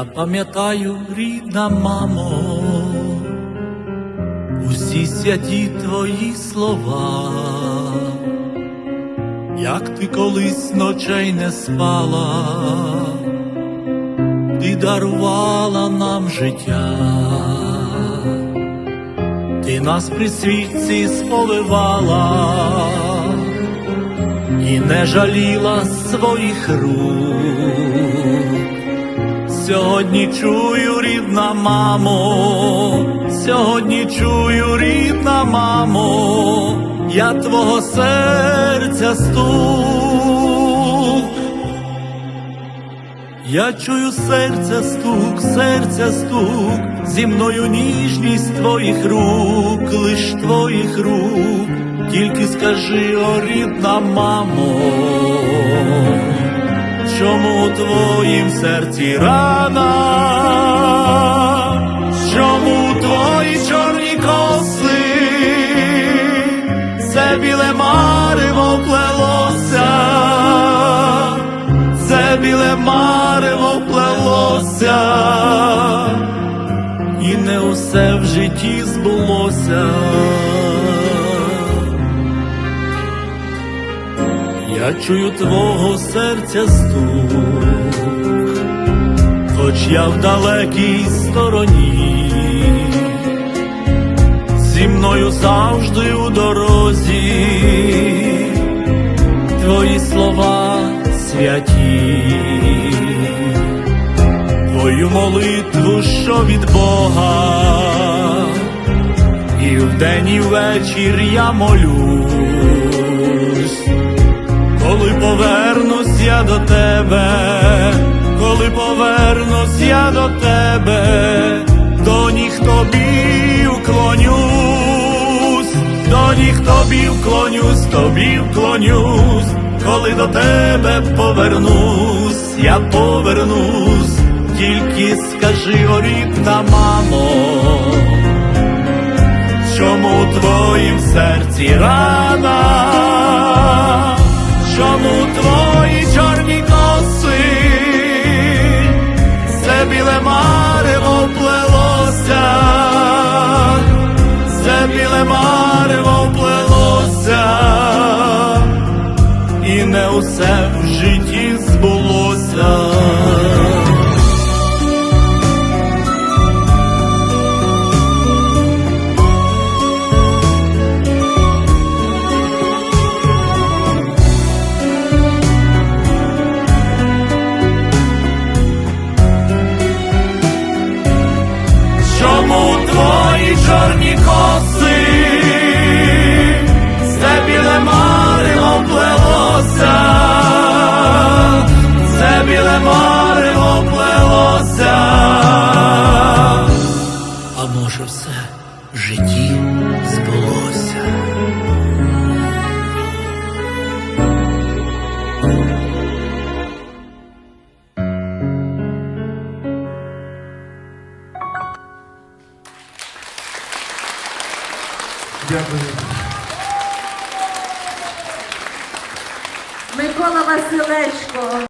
Я пам'ятаю, рідна мамо, усі святі твої слова, як ти колись ночей не спала, ти дарувала нам життя, ти нас при світці сповивала і не жаліла своїх рук. Сьогодні чую, рідна мамо, сьогодні чую, рідна мамо, я твого серця стук. Я чую серця стук, серця стук, зі мною ніжність твоїх рук, лиш твоїх рук, тільки скажи, о рідна мамо чому у твоїм серці рана, чому твої чорні коси, це біле марево плелося, це біле марево плелося, і не усе в житті збулося. Я чую твого серця стук, хоч я в далекій стороні, зі мною завжди у дорозі, твої слова святі, твою молитву, що від Бога, і вдень, і ввечір я молюсь коли повернусь я до тебе, коли повернусь я до тебе, до ніг тобі вклонюсь, до ніг тобі вклонюсь, тобі вклонюсь, коли до тебе повернусь, я повернусь, тільки скажи, о рідна мамо, чому в твоїм серці рана? Чому твої чорні коси, це біле марево плелося, це біле марево плелося, і не усе в житті збулося. Це біле марево плелося, а може все в житті збулося. Дякую. Микола Василечко.